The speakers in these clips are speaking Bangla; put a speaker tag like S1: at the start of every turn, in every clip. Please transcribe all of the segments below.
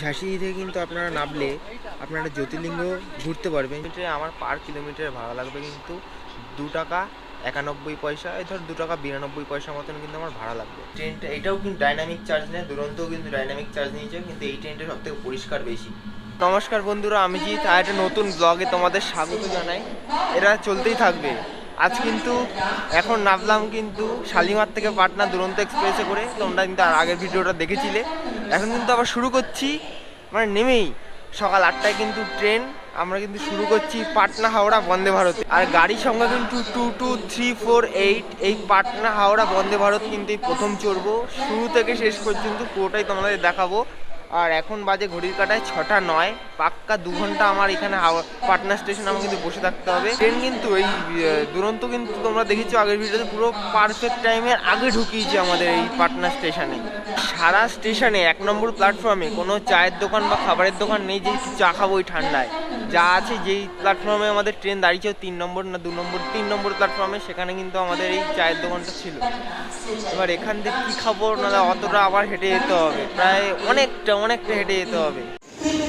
S1: ঝাঁসি থেকে কিন্তু আপনারা নামলে আপনারা জ্যোতির্লিঙ্গ ঘুরতে পারবেন। আমার পার কিলোমিটার ভাড়া লাগবে কিন্তু দু টাকা একানব্বই পয়সা, এই ধর দু টাকা বিরানব্বই পয়সা মতন কিন্তু আমার ভাড়া লাগবে। ট্রেনটা এটাও কিন্তু ডাইনামিক চার্জ নেয়, দুরন্তও কিন্তু ডাইনামিক চার্জ নিয়েছে কিন্তু এই ট্রেনটা সব থেকে পরিষ্কার বেশি। নমস্কার বন্ধুরা, আমি জিৎ, আর একটা নতুন ব্লগে তোমাদের স্বাগত জানাই। এরা চলতেই থাকবে। আজ কিন্তু এখন নামলাম কিন্তু শালিমার থেকে পাটনা দুরন্ত এক্সপ্রেসে করে। তোমরা কিন্তু আর আগের ভিডিওটা দেখেছিলে। এখন কিন্তু আবার শুরু করছি। মানে নেমেই। সকাল আটটায় কিন্তু ট্রেন। আমরা কিন্তু শুরু করছি পাটনা হাওড়া বন্দে ভারত। আর গাড়ির সংখ্যা কিন্তু two two, three, four, eight. এই পাটনা হাওড়া বন্দে ভারত কিন্তু এই প্রথম চড়বো। শুরু থেকে শেষ পর্যন্ত পুরোটাই তোমাদের দেখাবো। আর এখন বাজে ঘড়ির কাটায় ছটা নয়। পাক্কা দু ঘণ্টা আমার এখানে পাটনা স্টেশনে আমাকে কিন্তু বসে থাকতে হবে। ট্রেন কিন্তু এই দুরন্ত কিন্তু তোমরা দেখেছ আগের ভিডিওতে পুরো পারফেক্ট টাইমের আগে ঢুকিয়েছে আমাদের এই পাটনা স্টেশনে। সারা স্টেশনে, এক নম্বর প্ল্যাটফর্মে কোনো চায়ের দোকান বা খাবারের দোকান নেই যে চা খাব ওই ঠান্ডায়। যা আছে যেই প্ল্যাটফর্মে আমাদের ট্রেন দাঁড়িয়েছে তিন নম্বর না দু নম্বর তিন নম্বর প্ল্যাটফর্মে সেখানে কিন্তু আমাদের এই চায়ের দোকানটা ছিল। এবার এখান থেকে কী খাব না অতটা আবার হেঁটে যেতে হবে। প্রায় অনেকটা অনেকটা হেঁটে যেতে হবে।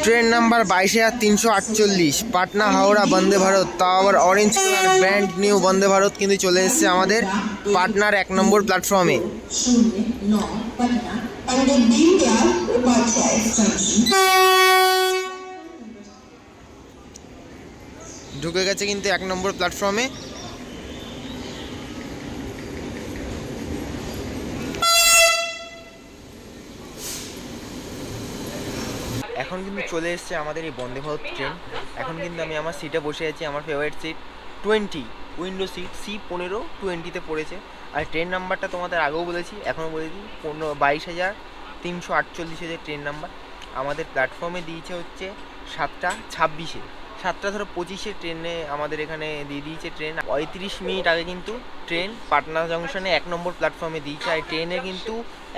S1: ট্রেন নাম্বার বাইশে হাজার তিনশো আটচল্লিশ পাটনা হাওড়া বন্দে ভারত। তাও আবার orange colour brand new Vande Bharat কিন্তু চলে এসছে আমাদের পাটনার এক নম্বর প্ল্যাটফর্মে. ঢুকে গেছে কিন্তু এক নম্বর প্ল্যাটফর্মে এখন কিন্তু চলে এসেছে আমাদের এই বন্দে ভারত ট্রেন এখন কিন্তু আমি আমার সিটে বসে আছি, আমার favourite seat twenty window seat C পনেরো টোয়েন্টিতে পড়েছে। আর ট্রেন নাম্বারটা তোমাদের আগেও বলেছি, এখনও বলে দিই পনেরো, বাইশ হাজার তিনশো আটচল্লিশ হাজার ট্রেন নাম্বার আমাদের প্ল্যাটফর্মে দিয়েছে হচ্ছে সাতটা, ছাব্বিশে। সাতটা ধরো পঁচিশে ট্রেনে আমাদের এখানে দিয়ে দিয়েছে ট্রেন। পঁয়ত্রিশ মিনিট আগে কিন্তু ট্রেন পাটনা জংশনে এক নম্বর প্ল্যাটফর্মে দিয়েছে। আর ট্রেনে কিন্তু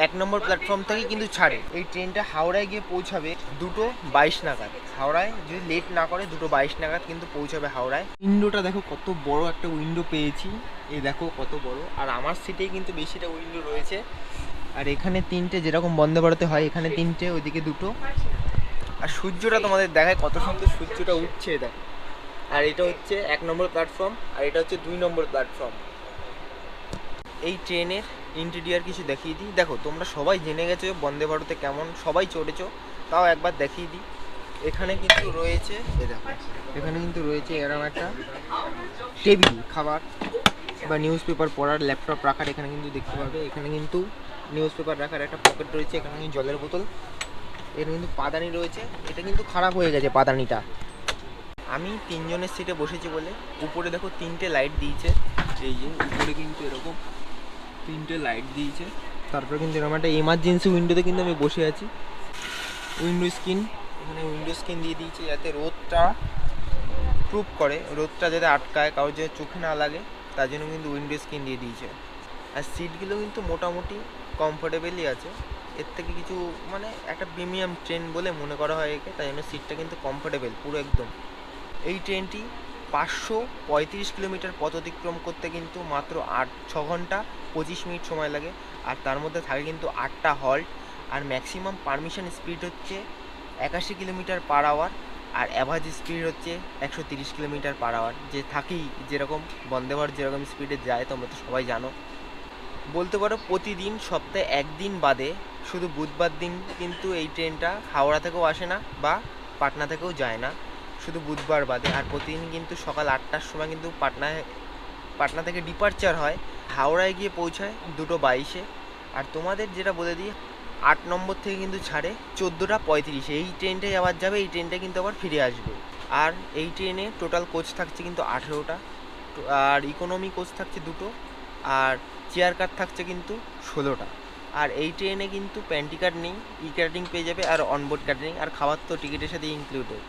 S1: এক নম্বর প্ল্যাটফর্ম থেকে কিন্তু ছাড়ে। এই ট্রেনটা হাওড়ায় গিয়ে পৌঁছাবে দুটো বাইশ নাগাদ। হাওড়ায় যদি লেট না করে দুটো বাইশ নাগাদ কিন্তু পৌঁছাবে হাওড়ায়। উইন্ডোটা দেখো কত বড় একটা উইন্ডো পেয়েছি। এ দেখো কত বড়। আর আমার সিটেই কিন্তু বেশিটা উইন্ডো রয়েছে। আর এখানে তিনটে যেরকম বন্ধ ভারতে হয়, এখানে তিনটে, ওইদিকে দুটো। আর সূর্যটা তোমাদের দেখায় কত সুন্দর সূর্যটা উঠছে দেখ। আর এটা হচ্ছে এক নম্বর প্ল্যাটফর্ম আর এটা হচ্ছে দুই নম্বর প্ল্যাটফর্ম এই ট্রেনের ইন্টেরিয়ার কিছু দেখিয়ে দিই। দেখো, তোমরা সবাই জেনে গেছো বন্দে ভারতে কেমন, সবাই চড়েছো, তাও একবার দেখিয়ে দিই। এখানে কিন্তু রয়েছে এখানে কিন্তু রয়েছে এরকম একটা টেবিল খাবার বা নিউজ পেপার পড়ার ল্যাপটপ রাখার, এখানে কিন্তু দেখতে পাবে। এখানে কিন্তু নিউজ পেপার রাখার একটা পকেট রয়েছে, এখানে জলের বোতল। এর কিন্তু পাদানি রয়েছে। এটা কিন্তু খারাপ হয়ে গেছে পাদানিটা। আমি তিনজনের সিটে বসেছি বলে, উপরে দেখো তিনটে লাইট দিয়েছে। এই যে উপরে কিন্তু এরকম তিনটে লাইট দিয়েছে। তারপরে কিন্তু এরকম একটা এমার্জেন্সি উইন্ডোতে কিন্তু আমি বসে আছি। উইন্ডো স্ক্রিন এখানে উইন্ডো স্ক্রিন দিয়ে দিয়েছে যাতে রোদটা প্রুভ করে, রোদটা যাতে আটকায়, কারোর যাতে চোখে না লাগে, তার জন্য কিন্তু উইন্ডো স্ক্রিন দিয়ে দিয়েছে। আর সিটগুলো কিন্তু মোটামুটি কমফোর্টেবলই আছে। এর থেকে কিছু মানে একটা প্রিমিয়াম ট্রেন বলে মনে করা হয় একে, তাই জন্য সিটটা কিন্তু কমফোর্টেবল পুরো একদম। এই ট্রেনটি পাঁচশো পঁয়ত্রিশ কিলোমিটার পথ অতিক্রম করতে কিন্তু মাত্র আট, ছ ঘণ্টা পঁচিশ মিনিট সময় লাগে। আর তার মধ্যে থাকে কিন্তু আটটা হল্ট আর ম্যাক্সিমাম পারমিশন স্পিড হচ্ছে একাশি কিলোমিটার পার আওয়ার আর অ্যাভারেজ স্পিড হচ্ছে একশো তিরিশ কিলোমিটার পার আওয়ার যে থাকেই, যেরকম বন্দে ভারত যেরকম স্পিডে যায়, তোমরা তো সবাই জানো। বলতে পারো প্রতিদিন সপ্তাহে একদিন বাদে শুধু বুধবার দিন কিন্তু এই ট্রেনটা হাওড়া থেকেও আসে না বা পাটনা থেকেও যায় না, শুধু বুধবার বাদে। আর প্রতিদিন কিন্তু সকাল আটটার সময় কিন্তু পাটনায়, পাটনা থেকে ডিপারচার হয়। হাওড়ায় গিয়ে পৌঁছায় দুটো বাইশে। আর তোমাদের যেটা বলে দিই, আট নম্বর থেকে কিন্তু ছাড়ে চোদ্দোটা পঁয়ত্রিশে। এই ট্রেনটাই আবার যাবে, এই ট্রেনটা কিন্তু আবার ফিরে আসবে। আর এই ট্রেনে টোটাল কোচ থাকছে কিন্তু আঠেরোটা। আর ইকোনমি কোচ থাকছে দুটো। আর চেয়ার কার থাকছে কিন্তু ষোলোটা। আর এই ট্রেনে কিন্তু প্যান্টি কার্ড নেই ই ক্যাটারিং পেয়ে যাবে আর অনবোর্ড ক্যাটারিং আর খাবার তো টিকিটের সাথে ইনক্লুডেড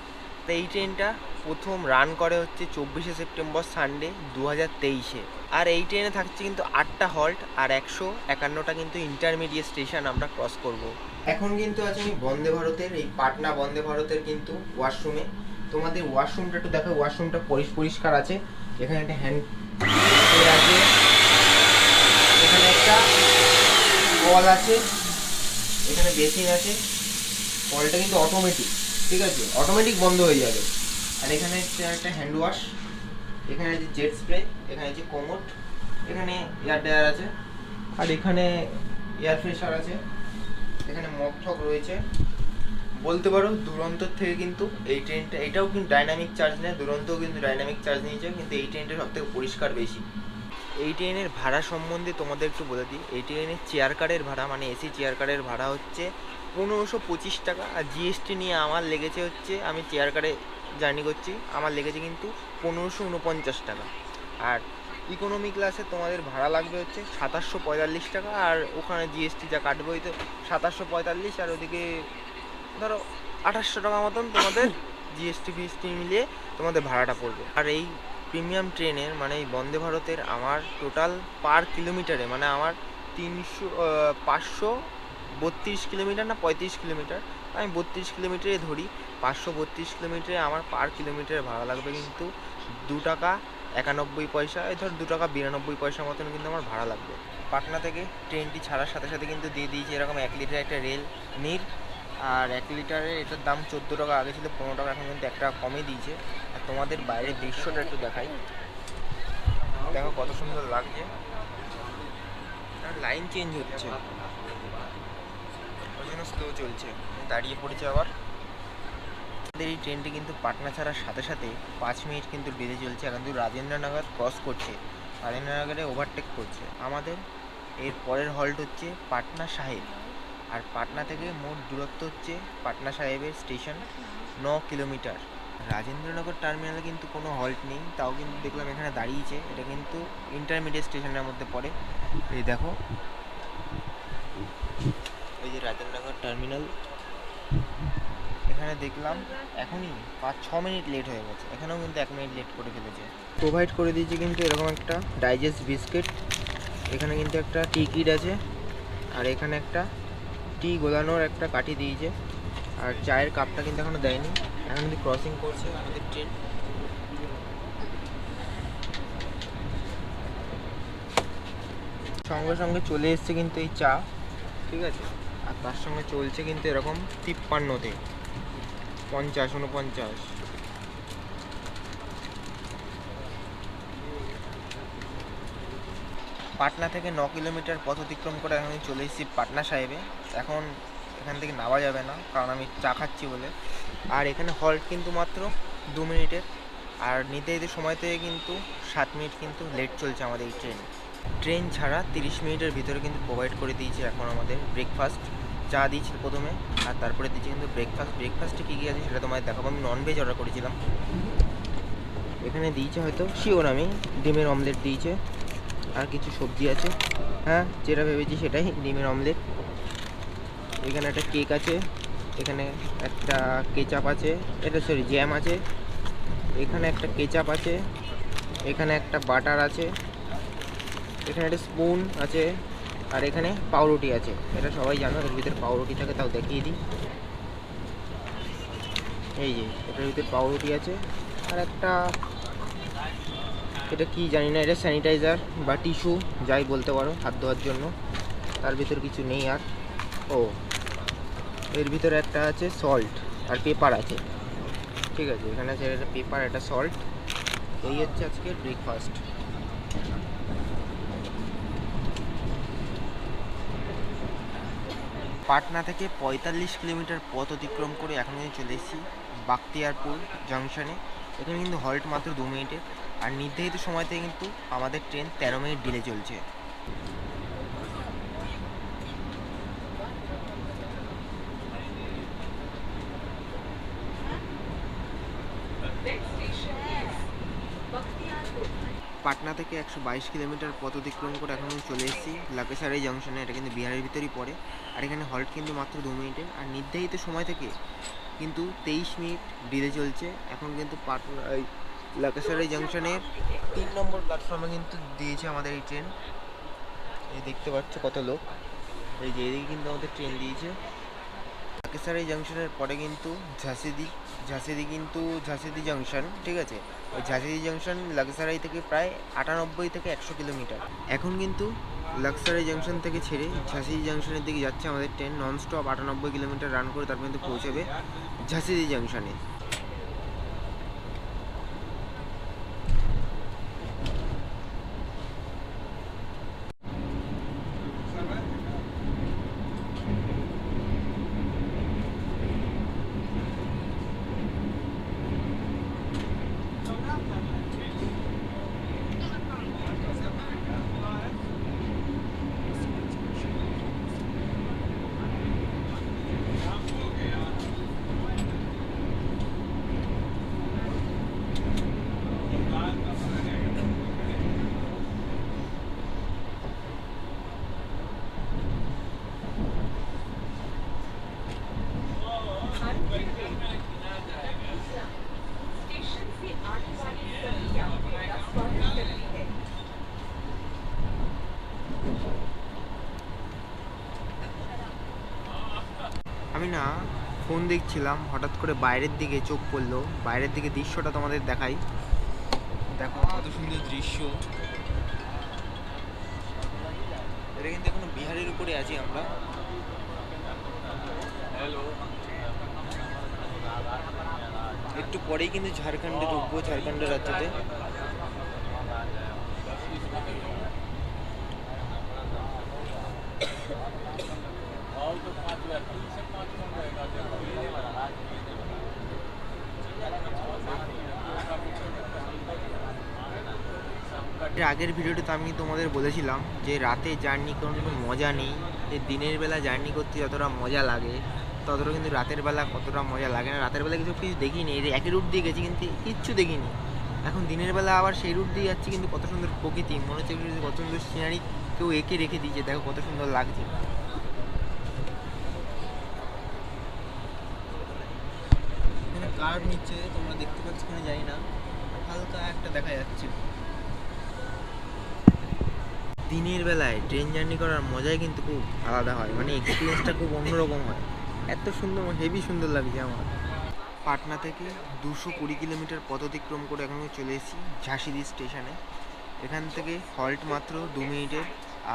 S1: তো এই ট্রেনটা প্রথম রান করে হচ্ছে চব্বিশে সেপ্টেম্বর সানডে দু হাজার তেইশে। আর এই ট্রেনে থাকছে কিন্তু আটটা হল্ট আর একশো একান্নটা কিন্তু ইন্টারমিডিয়েট স্টেশন আমরা ক্রস করব। এখন কিন্তু আছে আমি বন্দে ভারতের, এই পাটনা বন্দে ভারতের কিন্তু ওয়াশরুমে তোমাদের ওয়াশরুমটা একটু দেখো ওয়াশরুমটা পরিষ- পরিষ্কার আছে। এখানে একটা হ্যান্ড আছে এখানে একটা কল আছে, এখানে বেসিন আছে, কলটা কিন্তু অটোমেটিক ঠিক আছে? অটোমেটিক বন্ধ হয়ে যাবে। আর এখানে একটা হ্যান্ড ওয়াশ এখানে আছে জেট স্প্রে এখানে আছে কোমোট এখানে এয়ার ড্রায়ার আছে, আর এখানে এয়ার ফ্রেশার আছে, এখানে মগ রয়েছে। বলতে পারো দুরন্তর থেকে কিন্তু এই ট্রেনটা এটাও কিন্তু ডাইনামিক চার্জ নেয়, দুরন্তও কিন্তু ডাইনামিক চার্জ নিয়েছে কিন্তু এই ট্রেনটা সব থেকে পরিষ্কার বেশি। এই ট্রেনের ভাড়া সম্বন্ধে তোমাদের একটু বলে দিই। এই ট্রেনের চেয়ার কারের ভাড়া মানে এসি চেয়ার কারের ভাড়া হচ্ছে পনেরোশো পঁচিশ টাকা। আর জিএসটি নিয়ে আমার লেগেছে হচ্ছে, আমি চেয়ার কারে জার্নি করছি, আমার লেগেছে কিন্তু পনেরোশো উনপঞ্চাশ টাকা। আর ইকোনমি ক্লাসে তোমাদের ভাড়া লাগবে হচ্ছে সাতাশশো পঁয়তাল্লিশ টাকা, আর ওখানে জিএসটি যা কাটবে হয়তো সাতাশশো পঁয়তাল্লিশ, আর ওদিকে ধরো আঠাশশো টাকা মতন তোমাদের জিএসটি ফিএসটি মিলিয়ে তোমাদের ভাড়াটা পড়বে। আর এই প্রিমিয়াম ট্রেনের মানে এই বন্দে ভারতের আমার টোটাল পার কিলোমিটারে মানে আমার তিনশো পাঁচশো বত্রিশ কিলোমিটার না পঁয়ত্রিশ কিলোমিটার আমি বত্রিশ কিলোমিটারে ধরি। পাঁচশো বত্রিশ কিলোমিটারে আমার পার কিলোমিটারে ভাড়া লাগবে কিন্তু দু টাকা একানব্বই পয়সা, এই ধর দু টাকা বিরানব্বই পয়সা মতন কিন্তু আমার ভাড়া লাগবে। পাটনা থেকে ট্রেনটি ছাড়ার সাথে সাথে কিন্তু দিয়ে দিয়েছে এরকম এক লিটার একটা রেল নির আর এক লিটারের এটার দাম চোদ্দ টাকা, আগে ছিল পনেরো টাকা, এখন কিন্তু এক টাকা কমে দিয়েছে। আর তোমাদের বাইরের দৃশ্যটা একটু দেখাই। দেখো কত সুন্দর লাগছে। লাইন চেঞ্জ হচ্ছে। ওই জন্য স্লো চলছে। দাঁড়িয়ে পড়েছে আবার। আমাদের এই ট্রেনটি কিন্তু পাটনা ছাড়ার সাথে সাথে পাঁচ মিনিট কিন্তু বেঁধে চলছে। এখন কিন্তু রাজেন্দ্রনগর ক্রস করছে। রাজেন্দ্রনগরে ওভারটেক করছে। আমাদের এর পরের হল্ট হচ্ছে পাটনা সাহেব। আর পাটনা থেকে মোট দূরত্ব হচ্ছে পাটনা সাহেবের স্টেশন ন কিলোমিটার। রাজেন্দ্রনগর টার্মিনালে কিন্তু কোনো হল্ট নেই, তাও কিন্তু দেখলাম এখানে দাঁড়িয়েছে, এটা কিন্তু ইন্টারমিডিয়েট স্টেশনের মধ্যে পড়ে। এই দেখো। এই যে রাজেন্দ্রনগর টার্মিনাল, এখানে দেখলাম এখনই পাঁচ ছ মিনিট লেট হয়ে গেছে, এখানেও কিন্তু এক মিনিট লেট করে ফেলেছে। প্রোভাইড করে দিয়েছে কিন্তু এরকম একটা ডাইজেস্ট বিস্কিট এখানে কিন্তু একটা টিকিট আছে, আর এখানে একটা টি গোলানোর একটা কাঠি দিয়েছে। আর চায়ের কাপটা কিন্তু এখনও দেয়নি। এখন কিন্তু ক্রসিং করছে আমাদের ট্রেন সঙ্গে সঙ্গে চলে এসছে কিন্তু এই চা, ঠিক আছে? আর তার সঙ্গে চলছে কিন্তু এরকম তিপ্পান্নতে। পঞ্চাশ, উনপঞ্চাশ। পাটনা থেকে ন কিলোমিটার পথ অতিক্রম করে এখন চলে এসেছি পাটনা সাহেবে। এখন এখান থেকে নামা যাবে না, কারণ আমি চা খাচ্ছি বলে। আর এখানে হল্ট কিন্তু মাত্র দু মিনিটের আর নিতে নিতে সময় থেকে কিন্তু সাত মিনিট কিন্তু লেট চলছে আমাদের এই ট্রেন ট্রেন ছাড়া তিরিশ মিনিটের ভিতরে কিন্তু প্রোভাইড করে দিয়েছে এখন আমাদের ব্রেকফাস্ট চা দিয়েছিল প্রথমে, আর তারপরে দিয়েছে কিন্তু ব্রেকফাস্ট ব্রেকফাস্টে কী কী আছে সেটা তোমায় দেখাবো। আমি ননভেজ অর্ডার করেছিলাম। এখানে দিয়েছে হয়তো, শিওর আমি, ডিমের অমলেট দিয়েছে। আর কিছু সবজি আছে। হ্যাঁ যেটা ভেবেছি সেটাই, ডিমের অমলেট। এখানে একটা কেক আছে, এখানে একটা কেচাপ আছে, এটা সরি জ্যাম আছে। এখানে একটা কেচাপ আছে, এখানে একটা বাটার আছে, এখানে একটা স্পুন আছে, আর এখানে পাউরুটি আছে। এটা সবাই জানো এর ভিতরে পাউরুটি থাকে, তাও দেখিয়ে দিই। এই যে, এটার ভিতরে পাউরুটি আছে, আর একটা এটা কি জানি না, এটা স্যানিটাইজার বা টিস্যু যাই বলতে পারো হাত ধোয়ার জন্য। তার ভিতর কিছু নেই আর। ও, এর ভিতরে একটা আছে সল্ট আর পেপার আছে। ঠিক আছে, এখানে আছে একটা পেপার একটা সল্ট এই হচ্ছে আজকে ব্রেকফাস্ট পাটনা থেকে পঁয়তাল্লিশ কিলোমিটার পথ অতিক্রম করে এখন চলে এসেছি বাক্তিয়ারপুর জাংশনে এখানে কিন্তু হল্ট মাত্র দু মিনিটে আর নির্ধারিত সময় থেকে কিন্তু আমাদের ট্রেন তেরো মিনিট ডিলে চলছে। পাটনা থেকে একশো বাইশ কিলোমিটার পথ অতিক্রম করে এখন আমি চলে এসেছি লাকেসারাই জংশনে। এটা কিন্তু বিহারের ভিতরেই পড়ে। আর এখানে হল্ট কিন্তু মাত্র দু মিনিটের। আর নির্ধারিত সময় থেকে কিন্তু তেইশ মিনিট ডিলে চলছে। এখন কিন্তু পাটনা লাকেসারাই জংশনের তিন নম্বর প্ল্যাটফর্মে কিন্তু দিয়েছে আমাদের এই ট্রেন এই দেখতে পাচ্ছ কত লোক। এই যে এদিকে কিন্তু আমাদের ট্রেন দিয়েছে। লাকেসারাই জংশনের পরে কিন্তু ঝাঁসিদি ঝাঁসিদি কিন্তু ঝাঁসিদি জংশন ঠিক আছে? ওই ঝাঁসিদি জংশন লাকেসারাই থেকে প্রায় আটানব্বই থেকে একশো কিলোমিটার। এখন কিন্তু লাক্সারি জাংশন থেকে ছেড়ে ঝাঁসি জাংশনের দিকে যাচ্ছে আমাদের ট্রেন নন স্টপ আটানব্বই কিলোমিটার রান করে তারপর কিন্তু পৌঁছাবে ঝাঁসিদি জাংশনে না ফোন দেখছিলাম হঠাৎ করে বাইরের দিকে চোখ পড়ল। বাইরের দিকে দৃশ্যটা তোমাদের দেখাই। দেখো কত সুন্দর দৃশ্য। এটা কিন্তু এখনও বিহারের উপরে আছি আমরা। একটু পরেই কিন্তু ঝাড়খণ্ডে ঢুকবো ঝাড়খণ্ডের রাজ্যতে। এর আগের ভিডিওতে আমি তোমাদের বলেছিলাম যে রাতে জার্নি কোনো মজা নেই, যে দিনের বেলা জার্নি করতে যতটা মজা লাগে, ততটা কিন্তু রাতের বেলা কতটা মজা লাগে না। রাতের বেলা কিছু কিছু দেখিনি, এই একই রুট দিয়ে গেছি কিন্তু কিচ্ছু দেখিনি। এখন দিনের বেলা আবার সেই রুট দিয়ে যাচ্ছি কিন্তু কত সুন্দর প্রকৃতি, মনে হচ্ছে কত সুন্দর সিনারি কেউ এঁকে রেখে দিয়েছে, দেখো কত সুন্দর লাগছে। কার্ভ নিচ্ছে, তোমরা দেখতে পাচ্ছ কিনা জানি না, হালকা একটা দেখা যাচ্ছে। দিনের বেলায় ট্রেন জার্নি করার মজাই কিন্তু খুব আলাদা হয়। মানে এক্সপিরিয়েন্সটা খুব অন্যরকম হয়। এত সুন্দর হেভি সুন্দর লাগছে আমার। পাটনা থেকে দুশো কুড়ি কিলোমিটার পথ অতিক্রম করে এখন চলে এসেছি ঝাঁসিদি স্টেশনে এখান থেকে হল্ট মাত্র দু মিনিটের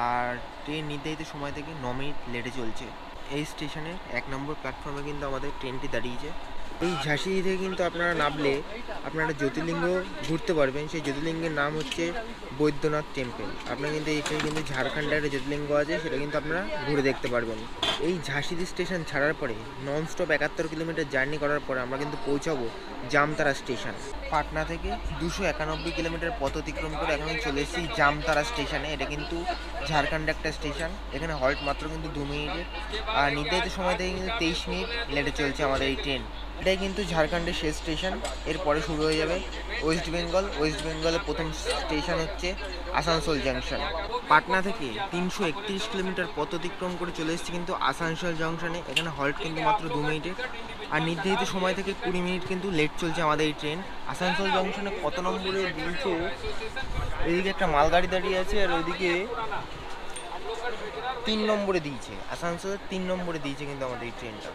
S1: আর ট্রেন নিতে সময় থেকে ন মিনিট লেটে চলছে। এই স্টেশনের এক নম্বর প্ল্যাটফর্মে কিন্তু আমাদের ট্রেনটি দাঁড়িয়েছে। এই ঝাঁসি থেকে কিন্তু আপনারা নামলে আপনারা জ্যোতির্লিঙ্গ ঘুরতে পারবেন। সেই জ্যোতির্লিঙ্গের নাম হচ্ছে বৈদ্যনাথ টেম্পল। আপনারা কিন্তু এখানে কিন্তু ঝাড়খণ্ডে একটা জ্যোতির্লিঙ্গ আছে, সেটা কিন্তু আপনারা ঘুরে দেখতে পারবেন। এই ঝাঁসিদি স্টেশন ছাড়ার পরে নন স্টপ একাত্তর কিলোমিটার জার্নি করার পরে আমরা কিন্তু পৌঁছাবো জামতারা স্টেশন। পাটনা থেকে দুশো একানব্বই কিলোমিটার পথ অতিক্রম করে এখন চলে এসেছি জামতারা স্টেশনে। এটা কিন্তু ঝাড়খণ্ডে একটা স্টেশন। এখানে হল্ট মাত্র কিন্তু দু মিনিটের। আর নির্ধারিত সময় থেকে কিন্তু তেইশ মিনিট লেটে চলছে আমাদের এই ট্রেন। এটাই কিন্তু ঝাড়খণ্ডের শেষ স্টেশন। এরপরে শুরু হয়ে যাবে ওয়েস্ট বেঙ্গল। ওয়েস্ট বেঙ্গলের প্রথম স্টেশন হচ্ছে আসানসোল জাংশন। পাটনা থেকে তিনশো একত্রিশ কিলোমিটার পথ অতিক্রম করে চলে এসেছি কিন্তু আসানসোল জংশনে। এখানে হল্ট কিন্তু মাত্র দু মিনিটের আর নির্ধারিত সময় থেকে কুড়ি মিনিট কিন্তু লেট চলছে আমাদের এই ট্রেন আসানসোল জংশনে কত নম্বরে দিয়েছে এদিকে একটা মালগাড়ি দাঁড়িয়ে আছে আর ওইদিকে তিন নম্বরে দিয়েছে। আসানসোলের তিন নম্বরে দিয়েছে কিন্তু আমাদের এই ট্রেনটা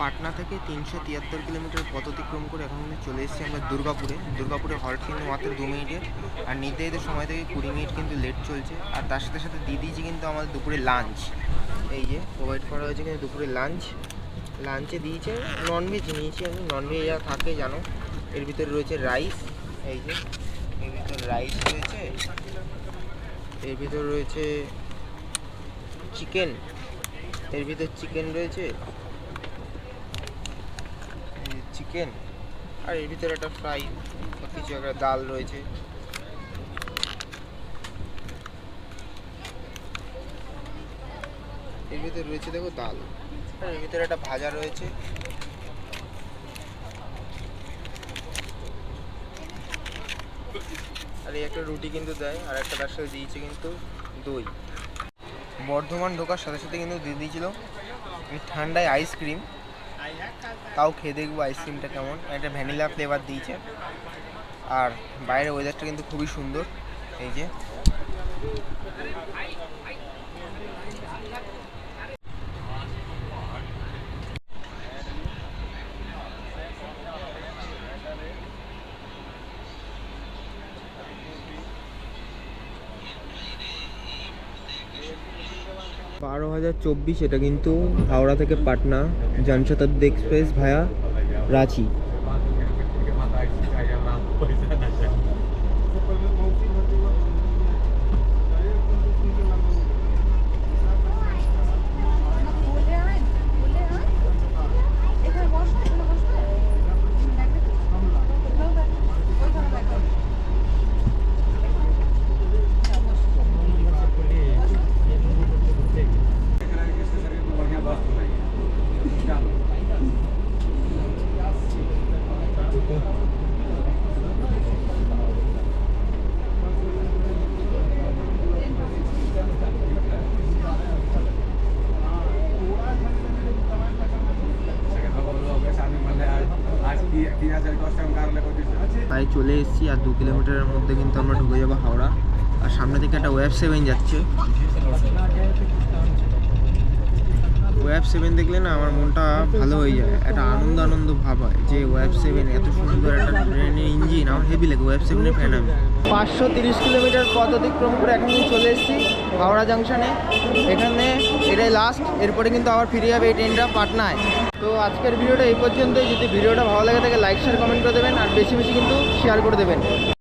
S1: পাটনা থেকে তিনশো তিয়াত্তর কিলোমিটার পথ অতিক্রম করে এখন চলে এসেছি আমরা দুর্গাপুরে। দুর্গাপুরে হল্ট কিন্তু মাত্র দু মিনিটের আর নির্ধারিত সময় থেকে কুড়ি মিনিট কিন্তু লেট চলছে। আর তার সাথে সাথে দিয়েছি কিন্তু আমাদের দুপুরে লাঞ্চ এই যে প্রোভাইড করা হয়েছে কিন্তু দুপুরে লাঞ্চ লাঞ্চে দিয়েছে ননভেজ নিয়েছি আমি। ননভেজ যা থাকে জানো, এর ভিতরে রয়েছে রাইস এই যে, এর ভিতরে রাইস রয়েছে। এর ভিতরে রয়েছে চিকেন এর ভিতর চিকেন রয়েছে। চিকেন আর এর ভিতরে একটা ফ্রাই কিছু একটা ডাল রয়েছে। এর ভিতরে রয়েছে দেখো ডাল এর ভিতরে একটা ভাজা রয়েছে। আর এই একটা রুটি কিন্তু দেয়, আর একটা তার সাথে দিয়েছে কিন্তু দই। বর্ধমান ঢোকার সাথে সাথে কিন্তু দিয়ে দিয়েছিল ঠান্ডায় আইসক্রিম তাও খেয়ে দেখব আইসক্রিমটা কেমন। একটা ভ্যানিলা ফ্লেভার দিয়েছে। আর বাইরের ওয়েদারটা কিন্তু খুবই সুন্দর। এই যে। বারো হাজার চব্বিশ এটা কিন্তু হাওড়া থেকে পাটনা জনশতাব্দী এক্সপ্রেস ভায়া রাঁচি
S2: বলে আয় বলে আয় এখানে বস এখানে বসবে ব্যাগ দেখো ওইখানে ব্যাগ ওইখানে ব্যাগ
S1: প্রায় চলে এসেছি আর দু কিলোমিটারের মধ্যে কিন্তু আমরা ঢুকে যাব হাওড়া। আর সামনে থেকে একটা ওয়েব সেভেন যাচ্ছে। ওয়েব সেভেন দেখলে না আমার মনটা ভালো হয়ে যায়। একটা আনন্দ আনন্দ ভাব হয় যে ওয়েব সেভেন এত সুন্দর একটা ট্রেনের ইঞ্জিন আমার হেভি লাগে ওয়েব সেভেনের ফ্যান আমি। পাঁচশো তিরিশ কিলোমিটার পথ অতিক্রম করে এখন চলে এসেছি হাওড়া জাংশনে এখানে এটাই লাস্ট এরপরে কিন্তু আবার ফিরে যাবে এই ট্রেনটা পাটনায়। তো আজকের ভিডিওটা এই পর্যন্তই। যদি ভিডিওটা ভালো লাগে থাকে লাইক শেয়ার কমেন্ট করে দেবেন। আর বেশি বেশি কিন্তু শেয়ার করে দেবেন।